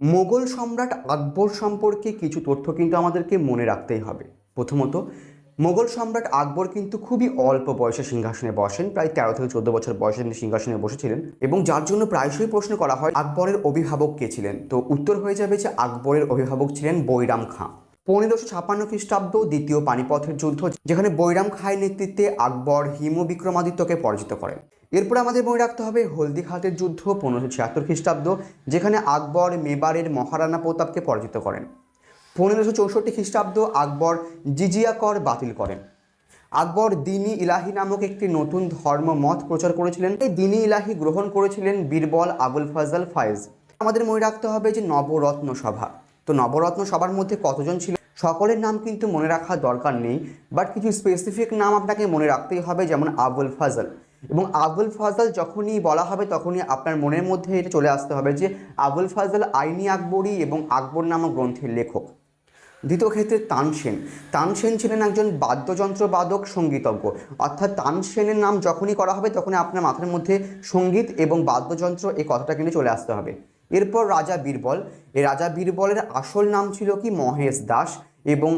মোগল সম্রাট আকবর সম্পর্কে কিছু তথ্য কিন্তু আমাদেরকে মনে রাখতেই হবে। প্রথমত, মোগল সম্রাট আকবর কিন্তু খুবই অল্প বয়সে সিংহাসনে বসেন, প্রায় তেরো থেকে চোদ্দ বছর বয়সে তিনি সিংহাসনে বসেছিলেন এবং যার জন্য প্রায়শই প্রশ্ন করা হয়, আকবরের অভিভাবক কে ছিলেন? তো উত্তর হয়ে যাবে যে আকবরের অভিভাবক ছিলেন বৈরাম খাঁ। পনেরোশো ছাপান্ন খ্রিস্টাব্দ দ্বিতীয় পানিপথের যুদ্ধ, যেখানে বৈরাম খাঁয়ের নেতৃত্বে আকবর, হিম বিক্রমাদিত্যকে পরাজিত করেন এরপর আমাদের মনে রাখতে হবে হলদিঘাটের যুদ্ধ, পনেরোশো ছিয়াত্তর খ্রিস্টাব্দ, যেখানে আকবর মেবারের মহারানা প্রতাপকে পরাজিত করেন। পনেরোশো চৌষট্টি খ্রিস্টাব্দ আকবর জিজিয়া কর বাতিল করেন। আকবর দিনী ইলাহি নামক একটি নতুন ধর্ম মত প্রচার করেছিলেন। এই দিনী ইলাহি গ্রহণ করেছিলেন বীরবল আবুল ফজল ফায়েজ। আমাদের মনে রাখতে হবে যে নবরত্ন সভা। তো নবরত্ন সভার মধ্যে কতজন ছিল সকলের নাম কিন্তু মনে রাখার দরকার নেই বাট কিছু স্পেসিফিক নাম আপনাকে মনে রাখতেই হবে, যেমন আবুল ফজল। এবং আবুল ফজল যখনই বলা হবে, তখনই আপনার মনের মধ্যে এটা চলে আসতে হবে যে আবুল ফজল আইনি আকবরী এবং আকবর নামক গ্রন্থের লেখক। দ্বিতীয় ক্ষেত্রে তানসেন তানসেন ছিলেন একজন বাদ্যযন্ত্র বাদক সঙ্গীতজ্ঞ। অর্থাৎ তানসেনের নাম যখনই করা হবে, তখনই আপনার মাথার মধ্যে সংগীত এবং বাদ্যযন্ত্র এই কথাটা কিন্তু চলে আসতে হবে। এরপর রাজা বীরবল। এই রাজা বীরবলের আসল নাম ছিল কি? মহেশ দাস এবং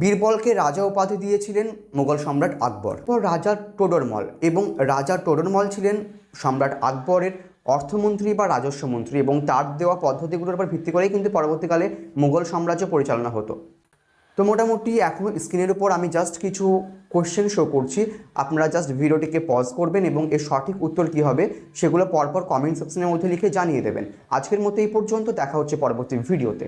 বীরবলকে রাজা উপাধি দিয়েছিলেন মোগল সম্রাট আকবর। এরপর রাজা টোডরমল এবং রাজা টোডরমল ছিলেন সম্রাট আকবরের অর্থমন্ত্রী বা রাজস্ব মন্ত্রী এবং তার দেওয়া পদ্ধতিগুলোর উপর ভিত্তি করেই কিন্তু পরবর্তীকালে মুঘল সাম্রাজ্য পরিচালনা হতো। তো মোটামুটি এখন স্ক্রিনের উপর আমি জাস্ট কিছু কোশ্চেন শো করছি। আপনারা জাস্ট ভিডিওটিকে পজ করবেন এবং এর সঠিক উত্তর কী হবে সেগুলো পরপর কমেন্ট সেকশনের মধ্যে লিখে জানিয়ে দেবেন। আজকের মতো এই পর্যন্ত, দেখা হচ্ছে পরবর্তী ভিডিওতে